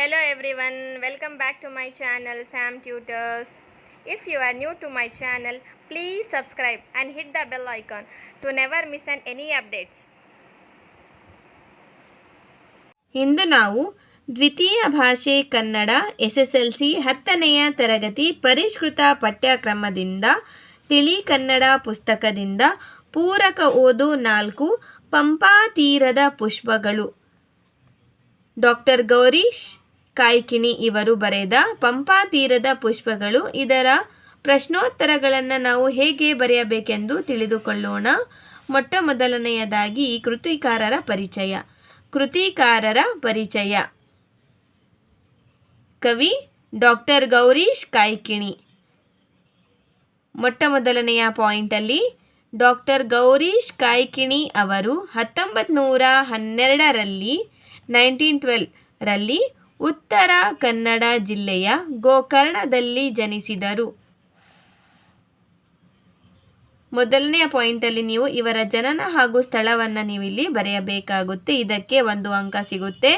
Hello everyone, welcome back to my channel Sam Tutors. If you are new to my channel, please subscribe and hit the bell icon to never miss an any updates. ಇಂದು ನಾವು ದ್ವಿತೀಯ ಭಾಷೆ Kannada S S L C ಹತ್ತನೆಯ ತರಗತಿ ಪರಿಷ್ಕೃತ ಪಠ್ಯಕ್ರಮದಿಂದ ತಿಳಿ ಕನ್ನಡ ಪುಸ್ತಕದಿಂದ ಪೂರಕ ಓದು ನಾಲ್ಕು ಪಂಪಾತೀರದ ಪುಷ್ಪಗಳು ಡಾಕ್ಟರ್ ಗೌರೀಶ್ ಕಾಯ್ಕಿಣಿ ಇವರು ಬರೆದ ಪಂಪಾ ತೀರದ ಪುಷ್ಪಗಳು. ಇದರ ಪ್ರಶ್ನೋತ್ತರಗಳನ್ನು ನಾವು ಹೇಗೆ ಬರೆಯಬೇಕೆಂದು ತಿಳಿದುಕೊಳ್ಳೋಣ. ಮೊಟ್ಟ ಮೊದಲನೆಯದಾಗಿ ಕೃತಿಕಾರರ ಪರಿಚಯ. ಕೃತಿಕಾರರ ಪರಿಚಯ. ಕವಿ ಡಾಕ್ಟರ್ ಗೌರೀಶ್ ಕಾಯ್ಕಿಣಿ. ಮೊಟ್ಟ ಮೊದಲನೆಯ ಪಾಯಿಂಟಲ್ಲಿ ಡಾಕ್ಟರ್ ಗೌರೀಶ್ ಕಾಯ್ಕಿಣಿ ಅವರು ಹತ್ತೊಂಬತ್ತು ನೂರ ಹನ್ನೆರಡರಲ್ಲಿ, ನೈನ್ಟೀನ್ ಟ್ವೆಲ್ರಲ್ಲಿ ಉತ್ತರ ಕನ್ನಡ ಜಿಲ್ಲೆಯ ಗೋಕರ್ಣದಲ್ಲಿ ಜನಿಸಿದರು. ಮೊದಲನೆಯ ಪಾಯಿಂಟಲ್ಲಿ ನೀವು ಇವರ ಜನನ ಹಾಗೂ ಸ್ಥಳವನ್ನು ನೀವು ಇಲ್ಲಿ ಬರೆಯಬೇಕಾಗುತ್ತೆ. ಇದಕ್ಕೆ ಒಂದು ಅಂಕ ಸಿಗುತ್ತೆ.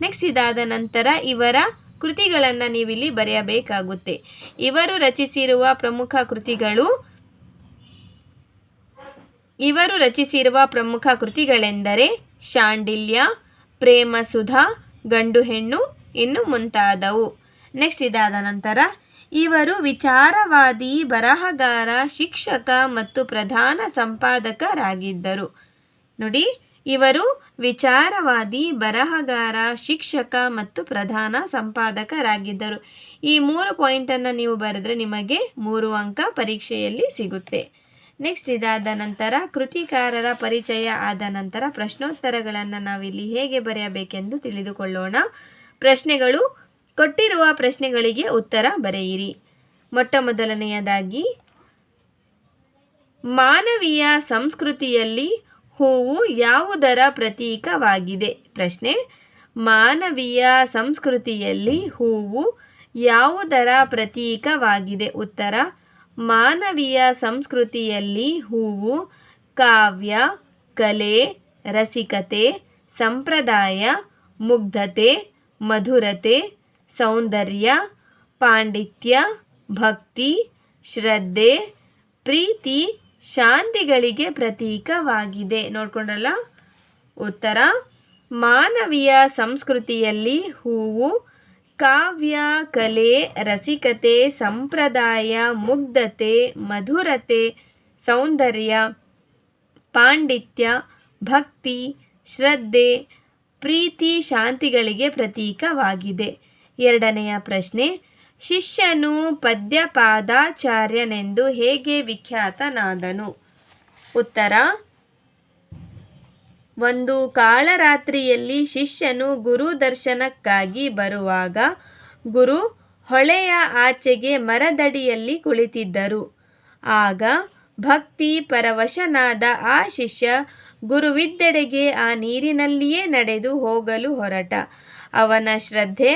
ನೆಕ್ಸ್ಟ್ ಇದಾದ ನಂತರ ಇವರ ಕೃತಿಗಳನ್ನು ನೀವಿಲ್ಲಿ ಬರೆಯಬೇಕಾಗುತ್ತೆ. ಇವರು ರಚಿಸಿರುವ ಪ್ರಮುಖ ಕೃತಿಗಳು ಇವರು ರಚಿಸಿರುವ ಪ್ರಮುಖ ಕೃತಿಗಳೆಂದರೆ ಶಾಂಡಿಲ್ಯ, ಪ್ರೇಮಸುಧಾ, ಗಂಡು ಹೆಣ್ಣು ಇನ್ನು ಮುಂತಾದವು. ನೆಕ್ಸ್ಟ್ ಇದಾದ ನಂತರ, ಇವರು ವಿಚಾರವಾದಿ, ಬರಹಗಾರ, ಶಿಕ್ಷಕ ಮತ್ತು ಪ್ರಧಾನ ಸಂಪಾದಕರಾಗಿದ್ದರು. ನೋಡಿ, ಇವರು ವಿಚಾರವಾದಿ, ಬರಹಗಾರ, ಶಿಕ್ಷಕ ಮತ್ತು ಪ್ರಧಾನ ಸಂಪಾದಕರಾಗಿದ್ದರು. ಈ ಮೂರು ಪಾಯಿಂಟನ್ನು ನೀವು ಬರೆದ್ರೆ ನಿಮಗೆ ಮೂರು ಅಂಕ ಪರೀಕ್ಷೆಯಲ್ಲಿ ಸಿಗುತ್ತೆ. ನೆಕ್ಸ್ಟ್ ಇದಾದ ನಂತರ, ಕೃತಿಕಾರರ ಪರಿಚಯ ಆದ ನಂತರ ಪ್ರಶ್ನೋತ್ತರಗಳನ್ನು ನಾವಿಲ್ಲಿ ಹೇಗೆ ಬರೆಯಬೇಕೆಂದು ತಿಳಿದುಕೊಳ್ಳೋಣ. ಪ್ರಶ್ನೆಗಳು, ಕೊಟ್ಟಿರುವ ಪ್ರಶ್ನೆಗಳಿಗೆ ಉತ್ತರ ಬರೆಯಿರಿ. ಮೊಟ್ಟ ಮೊದಲನೆಯದಾಗಿ ಮಾನವೀಯ ಸಂಸ್ಕೃತಿಯಲ್ಲಿ ಹೂವು ಯಾವುದರ ಪ್ರತೀಕವಾಗಿದೆ? ಪ್ರಶ್ನೆ, ಮಾನವೀಯ ಸಂಸ್ಕೃತಿಯಲ್ಲಿ ಹೂವು ಯಾವುದರ ಪ್ರತೀಕವಾಗಿದೆ? ಉತ್ತರ, ಮಾನವೀಯ ಸಂಸ್ಕೃತಿಯಲ್ಲಿ ಹೂವು ಕಾವ್ಯ, ಕಲೆ, ರಸಿಕತೆ, ಸಂಪ್ರದಾಯ, ಮುಗ್ಧತೆ ಮಧುರತೆ, ಸೌಂದರ್ಯ, ಪಾಂಡಿತ್ಯ, ಭಕ್ತಿ, ಶ್ರದ್ಧೆ, ಪ್ರೀತಿ, ಶಾಂತಿಗಳಿಗೆ ಪ್ರತೀಕವಾಗಿದೆ. ನೋಡ್ಕೊಂಡಲ್ಲ? ಉತ್ತರ, ಮಾನವೀಯ ಸಂಸ್ಕೃತಿಯಲ್ಲಿ ಹೂವು, ಕಾವ್ಯ, ಕಲೆ, ರಸಿಕತೆ, ಸಂಪ್ರದಾಯ, ಮುಗ್ಧತೆ, ಮಧುರತೆ, ಸೌಂದರ್ಯ, ಪಾಂಡಿತ್ಯ, ಭಕ್ತಿ, ಶ್ರದ್ಧೆ ಪ್ರೀತಿ ಶಾಂತಿಗಳಿಗೆ ಪ್ರತೀಕವಾಗಿದೆ. ಎರಡನೆಯ ಪ್ರಶ್ನೆ, ಶಿಷ್ಯನು ಪದ್ಯಪಾದಾಚಾರ್ಯನೆಂದು ಹೇಗೆ ವಿಖ್ಯಾತನಾದನು? ಉತ್ತರ, ಒಂದು ಕಾಳರಾತ್ರಿಯಲ್ಲಿ ಶಿಷ್ಯನು ಗುರು ದರ್ಶನಕ್ಕಾಗಿ ಬರುವಾಗ ಗುರು ಹೊಳೆಯ ಆಚೆಗೆ ಮರದಡಿಯಲ್ಲಿ ಕುಳಿತಿದ್ದರು. ಆಗ ಭಕ್ತಿ ಪರವಶನಾದ ಆ ಶಿಷ್ಯ ಗುರುವಿದ್ದೆಡೆಗೆ ಆ ನೀರಿನಲ್ಲಿಯೇ ನಡೆದು ಹೋಗಲು ಹೊರಟ. ಅವನ ಶ್ರದ್ಧೆ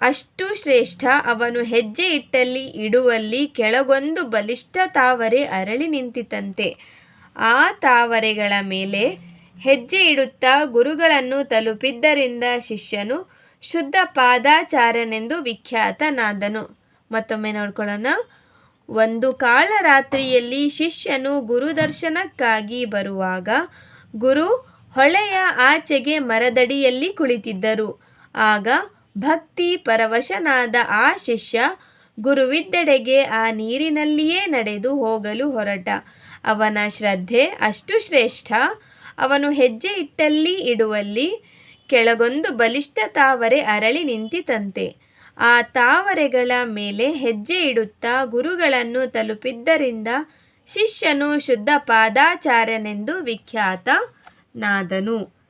ಅಷ್ಟು ಶ್ರೇಷ್ಠ. ಅವನು ಹೆಜ್ಜೆ ಇಟ್ಟಲ್ಲಿ, ಇಡುವಲ್ಲಿ ಕೆಳಗೊಂದು ಬಲಿಷ್ಠ ತಾವರೆ ಅರಳಿ ನಿಂತಿತಂತೆ. ಆ ತಾವರೆಗಳ ಮೇಲೆ ಹೆಜ್ಜೆ ಇಡುತ್ತಾ ಗುರುಗಳನ್ನು ತಲುಪಿದ್ದರಿಂದ ಶಿಷ್ಯನು ಶುದ್ಧ ಪಾದಾಚಾರ್ಯನೆಂದು ವಿಖ್ಯಾತನಾದನು. ಮತ್ತೊಮ್ಮೆ ನೋಡ್ಕೊಳ್ಳೋಣ. ಒಂದು ಕಾಳರಾತ್ರಿಯಲ್ಲಿ ಶಿಷ್ಯನು ಗುರುದರ್ಶನಕ್ಕಾಗಿ ಬರುವಾಗ ಗುರು ಹೊಳೆಯ ಆಚೆಗೆ ಮರದಡಿಯಲ್ಲಿ ಕುಳಿತಿದ್ದರು. ಆಗ ಭಕ್ತಿ ಪರವಶನಾದ ಆ ಶಿಷ್ಯ ಗುರುವಿದ್ದೆಡೆಗೆ ಆ ನೀರಿನಲ್ಲಿಯೇ ನಡೆದು ಹೋಗಲು ಹೊರಟ. ಅವನ ಶ್ರದ್ಧೆ ಅಷ್ಟು ಶ್ರೇಷ್ಠ, ಅವನು ಹೆಜ್ಜೆ ಇಟ್ಟಲ್ಲಿ ಇಡುವಲ್ಲಿ ಕೆಳಗೊಂದು ಬಲಿಷ್ಠ ತಾವರೆ ಅರಳಿ ನಿಂತಿತಂತೆ. ಆ ತಾವರೆಗಳ ಮೇಲೆ ಹೆಜ್ಜೆ ಇಡುತ್ತಾ ಗುರುಗಳನ್ನು ತಲುಪಿದ್ದರಿಂದ ಶಿಷ್ಯನು ಶುದ್ಧ ಪಾದಾಚಾರ್ಯನೆಂದು ವಿಖ್ಯಾತನಾದನು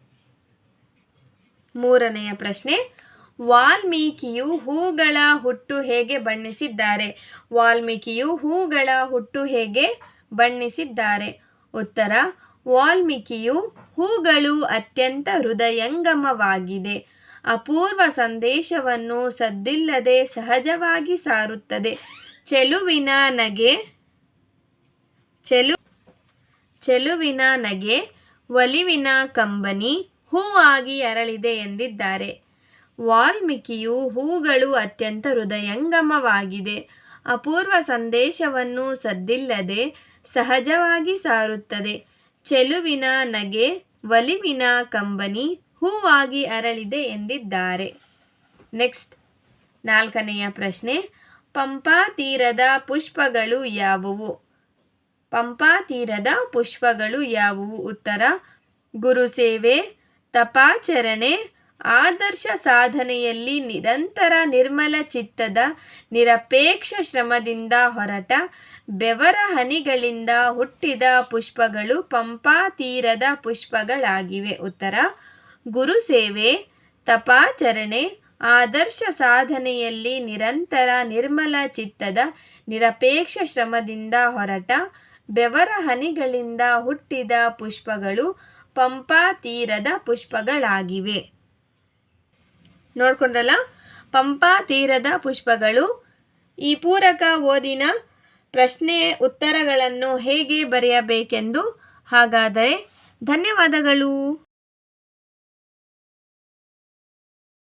ಮೂರನೆಯ ಪ್ರಶ್ನೆ, ವಾಲ್ಮೀಕಿಯು ಹೂಗಳ ಹುಟ್ಟು ಹೇಗೆ ಬಣ್ಣಿಸಿದ್ದಾರೆ? ವಾಲ್ಮೀಕಿಯು ಹೂಗಳ ಹುಟ್ಟು ಹೇಗೆ ಬಣ್ಣಿಸಿದ್ದಾರೆ? ಉತ್ತರ, ವಾಲ್ಮೀಕಿಯು ಹೂಗಳು ಅತ್ಯಂತ ಹೃದಯಂಗಮವಾಗಿದೆ. ಅಪೂರ್ವ ಸಂದೇಶವನ್ನು ಸದ್ದಿಲ್ಲದೆ ಸಹಜವಾಗಿ ಸಾರುತ್ತದೆ. ಚೆಲುವಿನ ನಗೆ, ಚೆಲು, ಚೆಲುವಿನ ನಗೆ, ಒಲಿವಿನ ಕಂಬನಿ ಹೂ ಆಗಿ ಅರಳಿದೆ ಎಂದಿದ್ದಾರೆ. ವಾಲ್ಮೀಕಿಯು ಹೂಗಳು ಅತ್ಯಂತ ಹೃದಯಂಗಮವಾಗಿದೆ. ಅಪೂರ್ವ ಸಂದೇಶವನ್ನು ಸದ್ದಿಲ್ಲದೆ ಸಹಜವಾಗಿ ಸಾರುತ್ತದೆ. ಚೆಲುವಿನ ನಗೆ, ಒಲಿವಿನ ಕಂಬನಿ ಹೂವಾಗಿ ಅರಳಿದೆ ಎಂದಿದ್ದಾರೆ. ನೆಕ್ಸ್ಟ್ ನಾಲ್ಕನೆಯ ಪ್ರಶ್ನೆ, ಪಂಪಾ ತೀರದ ಪುಷ್ಪಗಳು ಯಾವುವು? ಪಂಪಾ ತೀರದ ಪುಷ್ಪಗಳು ಯಾವುವು? ಉತ್ತರ ಗುರುಸೇವೆ ತಪಾಚರಣೆ, ಆದರ್ಶ ಸಾಧನೆಯಲ್ಲಿ ನಿರಂತರ ನಿರ್ಮಲ ಚಿತ್ತದ ನಿರಪೇಕ್ಷ ಶ್ರಮದಿಂದ ಹೊರಟ ಬೆವರ ಹನಿಗಳಿಂದ ಹುಟ್ಟಿದ ಪುಷ್ಪಗಳು ಪಂಪಾ ತೀರದ ಪುಷ್ಪಗಳಾಗಿವೆ. ಉತ್ತರ ಗುರುಸೇವೆ ತಪಾಚರಣೆ, ಆದರ್ಶ ಸಾಧನೆಯಲ್ಲಿ ನಿರಂತರ ನಿರ್ಮಲ ಚಿತ್ತದ ನಿರಪೇಕ್ಷ ಶ್ರಮದಿಂದ ಹೊರಟ ಬೆವರ ಹನಿಗಳಿಂದ ಹುಟ್ಟಿದ ಪುಷ್ಪಗಳು ಪಂಪಾ ತೀರದ ಪುಷ್ಪಗಳಾಗಿವೆ. ನೋಡ್ಕೊಂಡ್ರಲ್ಲ? ಪಂಪಾ ತೀರದ ಪುಷ್ಪಗಳು. ಈ ಪೂರಕ ಓದಿನ ಪ್ರಶ್ನೆ ಉತ್ತರಗಳನ್ನು ಹೇಗೆ ಬರೆಯಬೇಕೆಂದು ಹಾಗಾದರೆ ಧನ್ಯವಾದಗಳು.